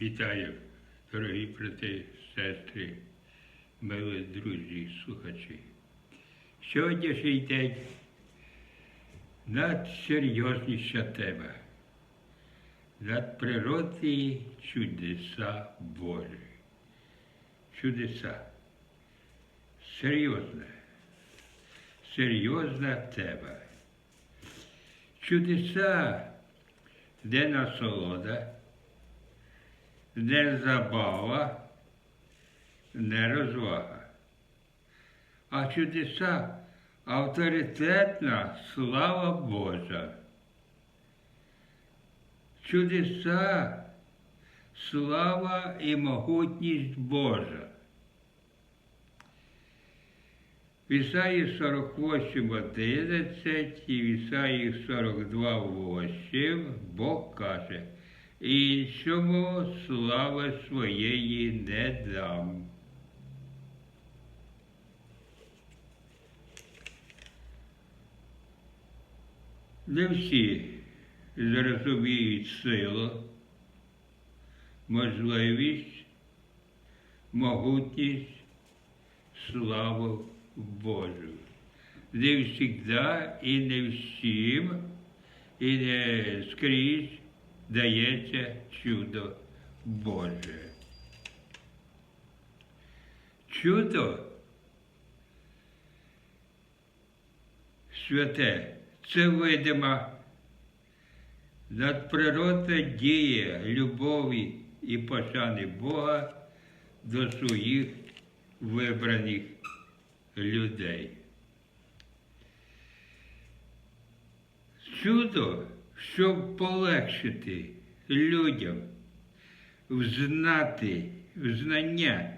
Вітаю, дорогі брати, сестри, милі друзі, слухачі. Сьогоднішній день надсерйозніша тема. Надприродні чудеса Божі. Чудеса. Серйозна. Серйозна тема. Чудеса, де насолода, не забава, не розвага. А чудеса авторитетна слава Божа. Чудеса, слава і могутність Божа. В Ісаї 48, 11 і в Ісаї 42, 8 Бог каже, іншому слави своєї не дам. Не всі зрозуміють силу, можливість, могутність, славу Божу. Не завжди і не всім, і не скрізь дається чудо Боже. Чудо святе це видима надприродна дія любові і пошани Бога до своїх вибраних людей. Чудо, щоб полегшити людям взнати знання,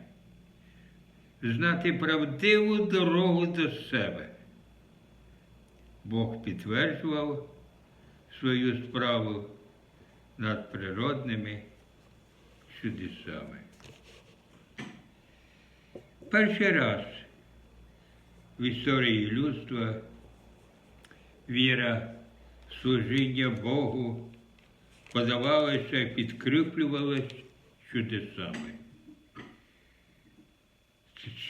знати правдиву дорогу до себе. Бог підтверджував свою справу над природними чудесами. Перший раз в історії людства віра, служіння Богу подавалося і підкріплювалося чудесами,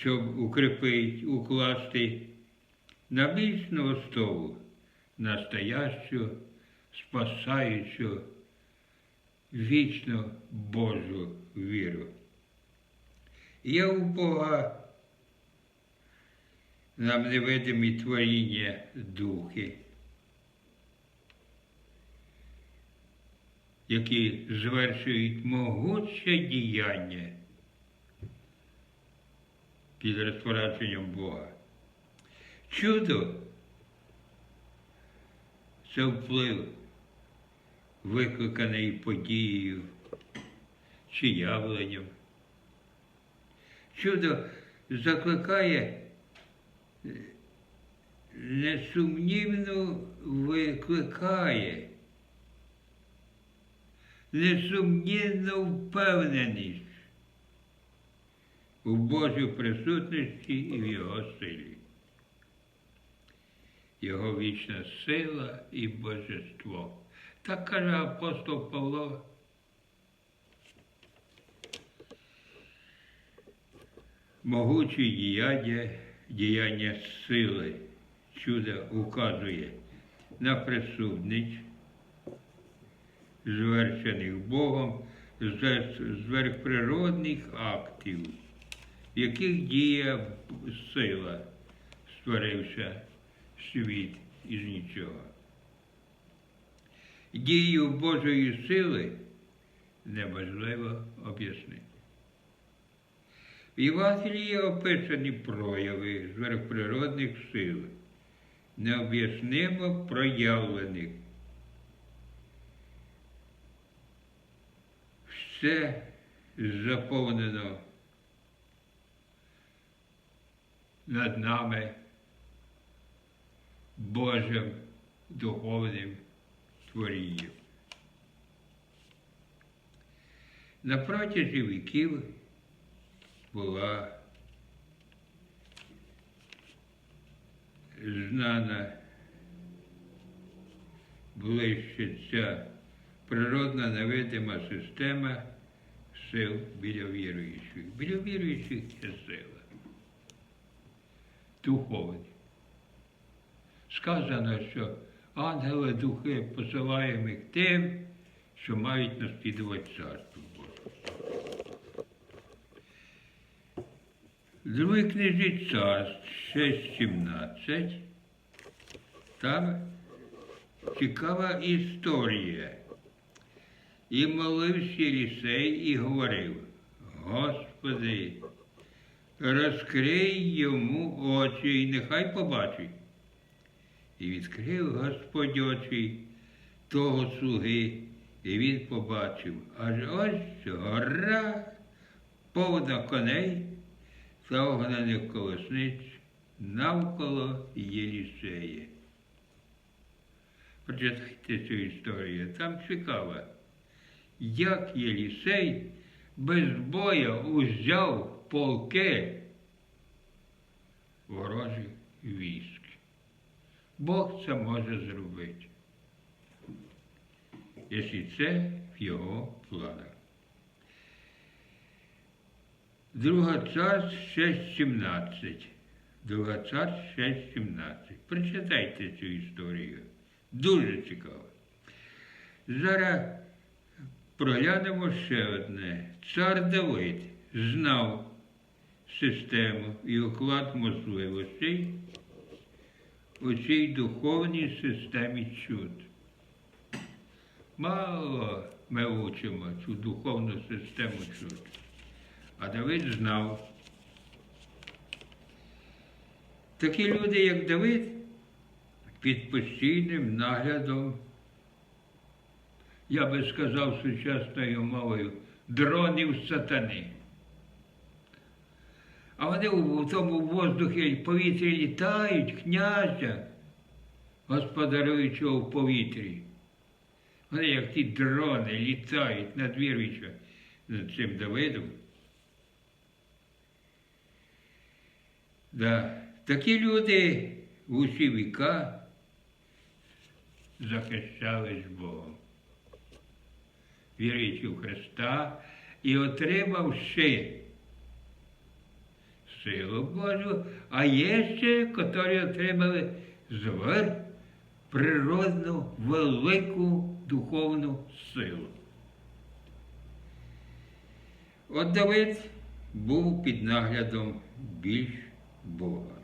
щоб укріпити, укласти на міцну основу настоящу, спасаючу, вічну Божу віру. Є у Бога. Нам невидимі творіння духи, які звершують могутнє діяння під розпорядженням Бога. Чудо це вплив, викликаний подією чи явленням. Чудо закликає е, несумнівно викликає, несумнівно впевненість у Божій присутності і в Його силі. Його вічна сила і божество. Так каже апостол Павло. Могучі діяння, діяння сили, чудо указує на присутність, звершених Богом зверхприродних актів, в яких діє сила, створивши світ із нічого. Дію Божої сили неможливо об'яснити. В Євангелії описані прояви зверхприродних сил, необ'яснимо проявлених. Все заповнено над нами Божим духовним творінням. На протязі віків була знана ближче ця природна невидима система сил біля віруючих. Біля віруючих є сила. Духовні. Сказано, що ангели духи посилаємо їх тим, що мають наслідувати царство Боже. Другий книжі царств 6.17. Там цікава історія. І молився Єлісей і говорив, Господи, розкрий йому очі, і нехай побачить. І відкрив Господь очі того слуги, і він побачив, аж ось гора повна коней та огнених колесниць навколо Єлісея. Прочитайте цю історію, там цікаво, як Єлісей без боя узяв полки ворожих військ. Бог це може зробити, якщо це в його планах. Друга царств 6.17. Друга царств 6.17. Прочитайте цю історію. Дуже цікаво. Зараз проглянемо ще одне. Цар Давид знав систему і уклад можливостей у цій духовній системі чуд. Мало ми учимо цю духовну систему чуд. А Давид знав. Такі люди, як Давид, під постійним наглядом, я би сказав сучасною мовою, дронів сатани. А вони у тому воздухі в повітрі літають, князя, господаруючого в повітрі. Вони, як ті дрони, літають над віруючим над цим Давидом. Да. Такі люди в усі віка захищались Богом, віруючи в Христа і отримавши силу Божу, а є ще, які отримали звер природну велику духовну силу. От Давид був під наглядом більш Бога.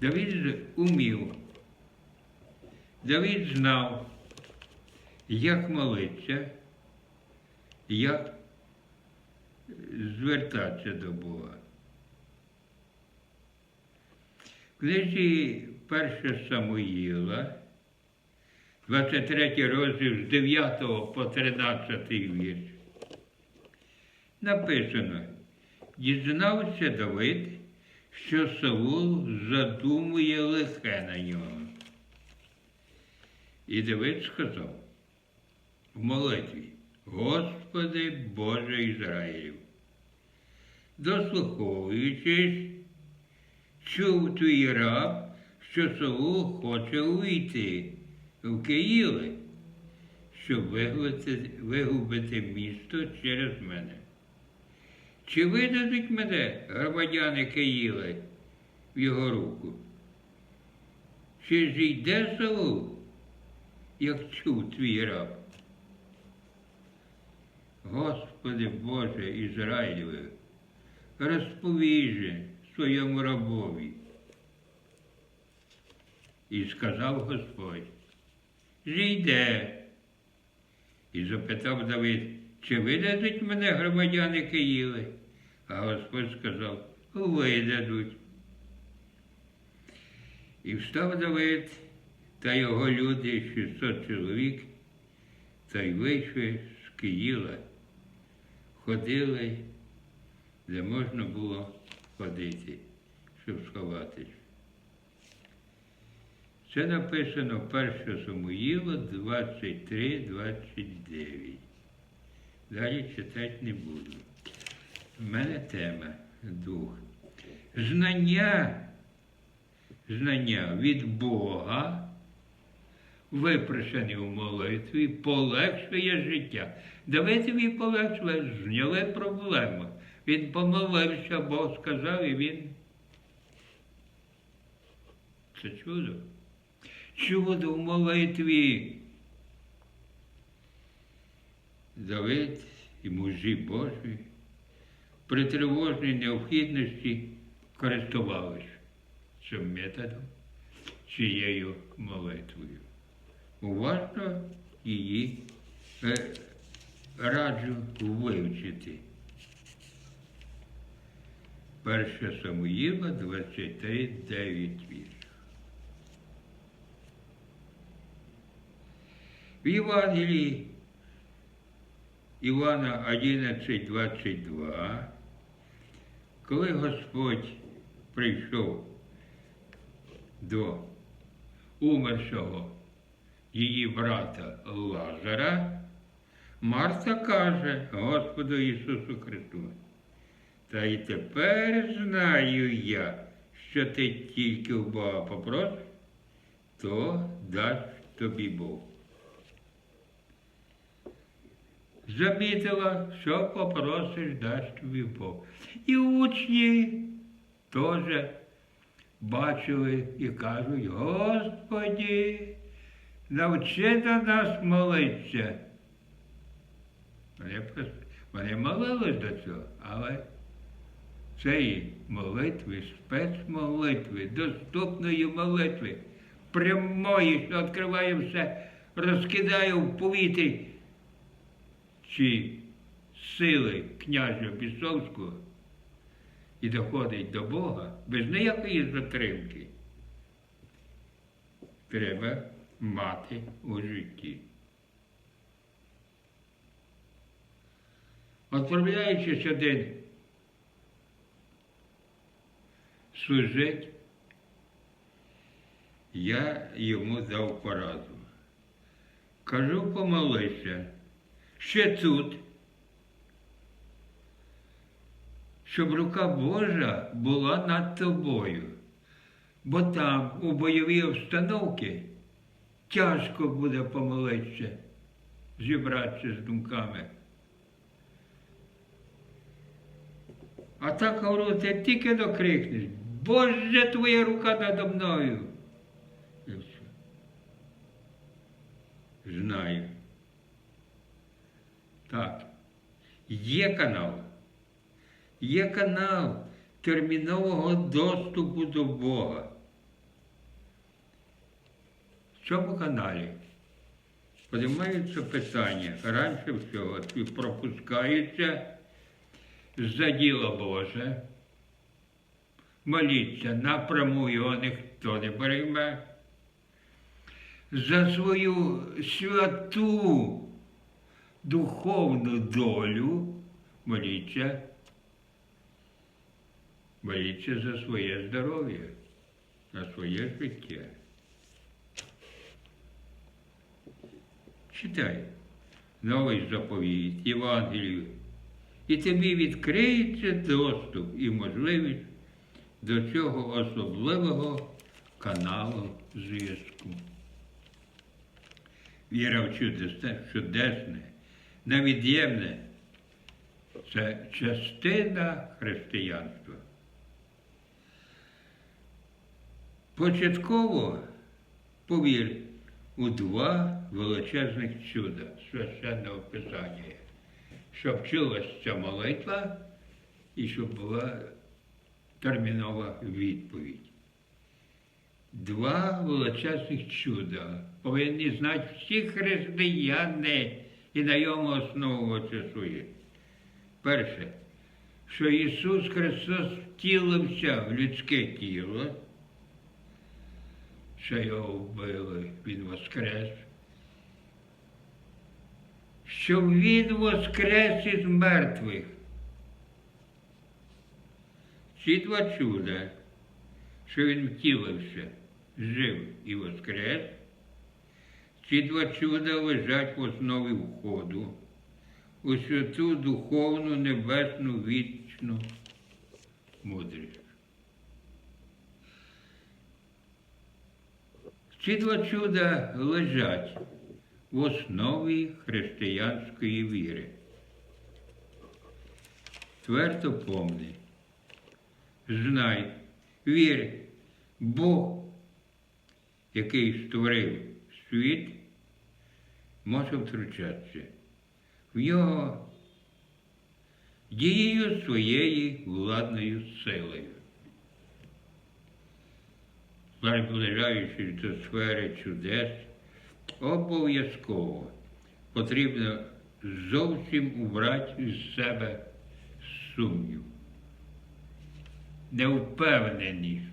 Давид умів, Давид знав, як молитися, як звертатися до Бога. В книжі 1 Самуїла, 23 розділ з 9 по 13 вірш, написано, дізнався Давид, що Саул задумує лихе на нього. І Давид сказав в молитві, Господи Боже Ізраїлів, дослуховуючись, чув твій раб, що Саул хоче увійти в Киїли, щоб вигубити, вигубити місто через мене. Чи видадуть мене громадяни Киїли в його руку? Чи зійде Саул, як чув твій раб? Господи Боже Ізраїлеве, розповіже своєму рабові. І сказав Господь, зійде. І запитав Давид, чи видадуть мене громадяни Киїли? А Господь сказав, видадуть. І встав Давид та його люди 600 чоловік, та й вийшли з Киїла, ходили, де можна було ходити, щоб сховатись. Це написано 1 Самуїла 23-29. Далі читати не буду. У мене тема дух. Знання, знання від Бога випрошений у молитві, полегшує життя. Давид тобі полегшує, зняли проблему. Він помолився, Бог сказав, і він. Це чудо. Чудо в молитві. Давид і мужі Божі при тривожній необхідності користувалися цим методом, цією молитвою. Уважно її е, раджу вивчити. 1 Самуїла 23, 9 вірш. В Євангелії Івана 11, 22, коли Господь прийшов до умершого її брата Лазара, Марта каже Господу Ісусу Христу, та й тепер знаю я, що ти тільки в Бога попросиш, то дасть тобі Бог. Замітила, що попросиш, дасть тобі Бог. І учні теж бачили і кажуть, Господі, навчи до нас молитися. Вони, вони молились до цього, але цієї молитви, спецмолитви, доступної молитви, прямої, що відкриває все, розкидає в повітрі чи сили княжа Бісовського і доходить до Бога без ніякої затримки. Треба мати у житті. Отправляючись один служить, я йому дав пораду. Кажу, помолися, ще тут, щоб рука Божа була над тобою, бо там, у бойовій обстановці, тяжко буде помолитися, зібратися з думками. А так говорю, ти тільки докрикнеш, Боже, твоя рука надо мною. І все. Знаю. Так, є канал. Є канал термінового доступу до Бога. В цьому каналі подимаються питання. Раніше всього і пропускаються за діло Боже. Моліться напряму його ніхто не прийме. За свою святу духовну долю моліться. Моліться за своє здоров'я, за своє життя. Читай новий заповіт, Євангелію, і тобі відкриється доступ і можливість до цього особливого каналу зв'язку. Віра в чудесне, невід'ємне це частина християнства. Початково повір у два величезних чуда священного Писання, щоб вчилась ця молитва і щоб була термінова відповідь. Два величезних чуда повинні знати всі християни і на йому основуватися своє. Перше, що Ісус Христос втілився в людське тіло, що його вбили, Він воскрес, що Він воскрес із мертвих. Ці два чуда, що він втілився, жив і воскрес, ці два чуда лежать в основі входу у святу духовну небесну вічну мудрість. Ці два чуда лежать в основі християнської віри. Твердо помни, знай, вір, Бог, який створив світ, може втручатися в нього дією своєю владною силою. Наближаючись до сфери чудес, обов'язково потрібно зовсім убрати із себе сумнів, невпевненість.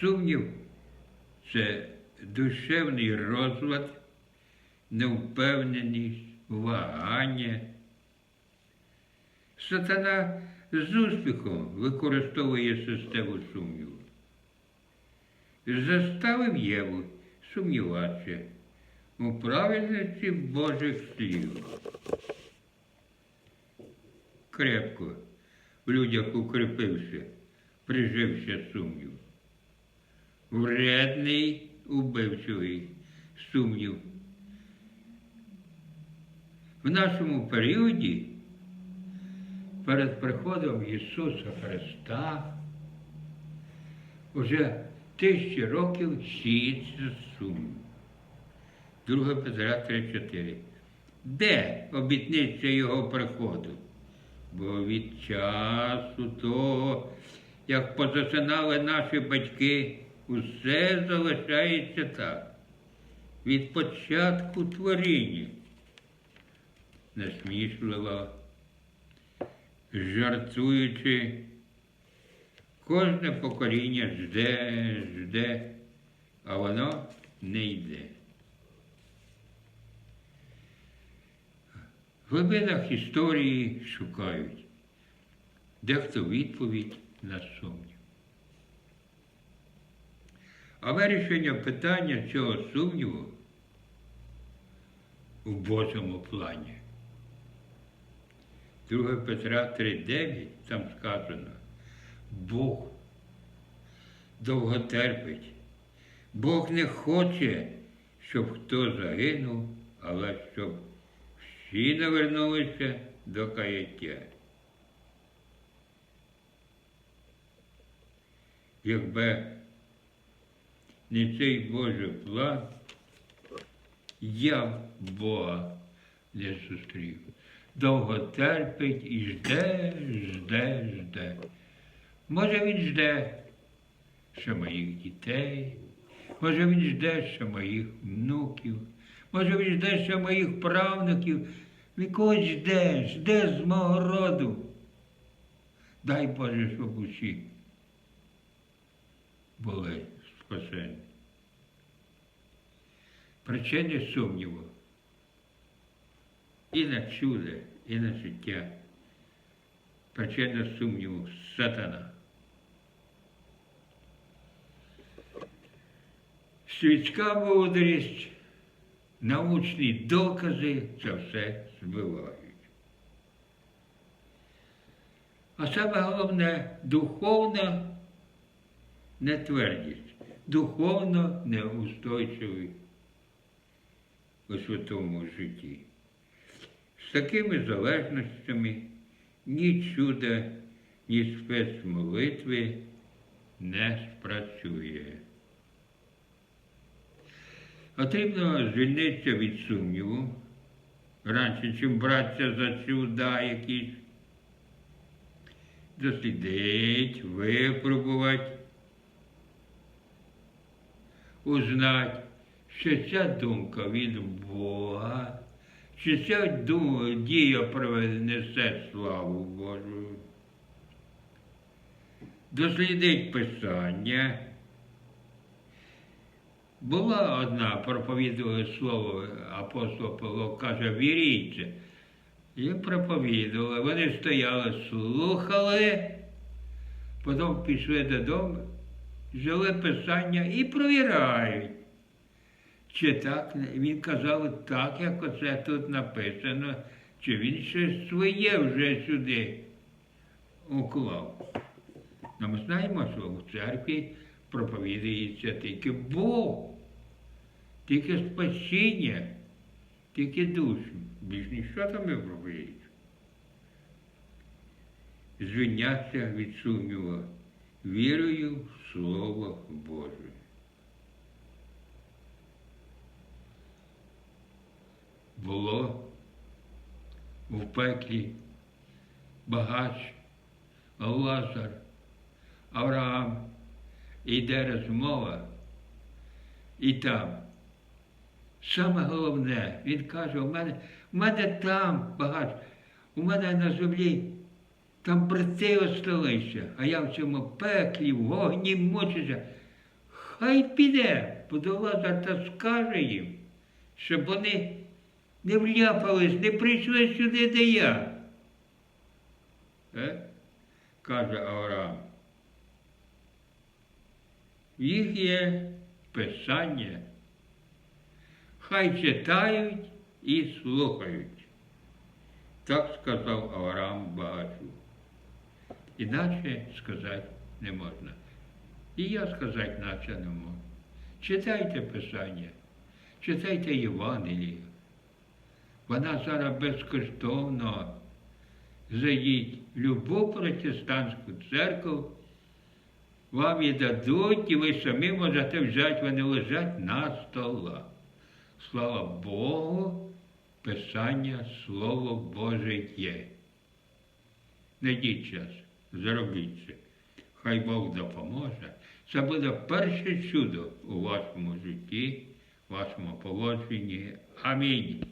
Сумнів це душевний розлад, невпевненість, вагання. Сатана з успіхом використовує систему сумніву. Заставив Єву сумніватися у правильності Божих слів. Крепко в людях укріпився, прижився сумнів. Вредний, убивчивий сумнів. В нашому періоді перед приходом Ісуса Христа уже тисячі років сіється сумнів. 2 Петра 3,4. Де обітниця Його приходу? Бо від часу того, як позасинали наші батьки, усе залишається так. Від початку творіння. Насмішливо, жартуючи, кожне покоління жде, жде, а воно не йде. В глибинах історії шукають дехто відповідь на сумнів. А вирішення питання цього сумніву в Божому плані. 2 Петра 3,9 там сказано, Бог довго терпить. Бог не хоче, щоб хто загинув, але щоб всі навернулися до каяття. Якби не цей Божий план, я б Бога не зустрів. Довго терпить і жде, жде, жде. Може він жде ще моїх дітей, може він жде ще моїх внуків, може він жде ще моїх правнуків. Він когось жде, жде з мого роду. Дай Боже, щоб усі були спасені. Причини сумніву і на чудо, і на життя. Причина сумніву сатана. Світська мудрість, научні докази це все збивають. А саме головне духовна нетвердість, духовно неустойчивий у святому житті. З такими залежностями ні чуда, ні спецмолитви не спрацює. Потрібно звільнитися від сумніву, раніше, чим братися за чуда якісь, дослідить, випробувати, узнати, що ця думка від Бога, чи ця думка, дія принесе славу Божу. Дослідить Писання. Була одна проповідувала слово апостол Павло каже, віріться. І проповідували. Вони стояли, слухали, потім пішли додому, взяли писання і провірають. Чи так, він казав так, як оце тут написано, чи він щось своє вже сюди уклав. Ну, ми знаємо, що в церкві проповідується тільки Бог, тільки спасіння, тільки душу. Більш ніщо там не проповідується. Звільняться від сумніву вірою в Слово Боже. Було у пеклі багач, Лазар, Авраам, іде розмова, і там. Саме головне, він каже, у мене, у мене там багач, у мене на землі там брати осталися, а я в цьому пеклі, в вогні мучуся. Хай піде, бо Лазар та скаже їм, щоб вони не вляпались, не прийшли сюди, де я. Е? Каже Авраам. Їх є писання. Хай читають і слухають. Так сказав Авраам багачу. Іначе сказати не можна. І я сказати наче не можу. Читайте Писання, читайте Євангелію. Вона зараз безкоштовно зайдіть в любу протестантську церкву, вам її дадуть, і ви самі можете взяти, вони лежать на столах. Слава Богу, Писання, Слово Боже є. Найдіть час, зробіть це. Хай Бог допоможе. Це буде перше чудо у вашому житті, вашому поводженні. Амінь.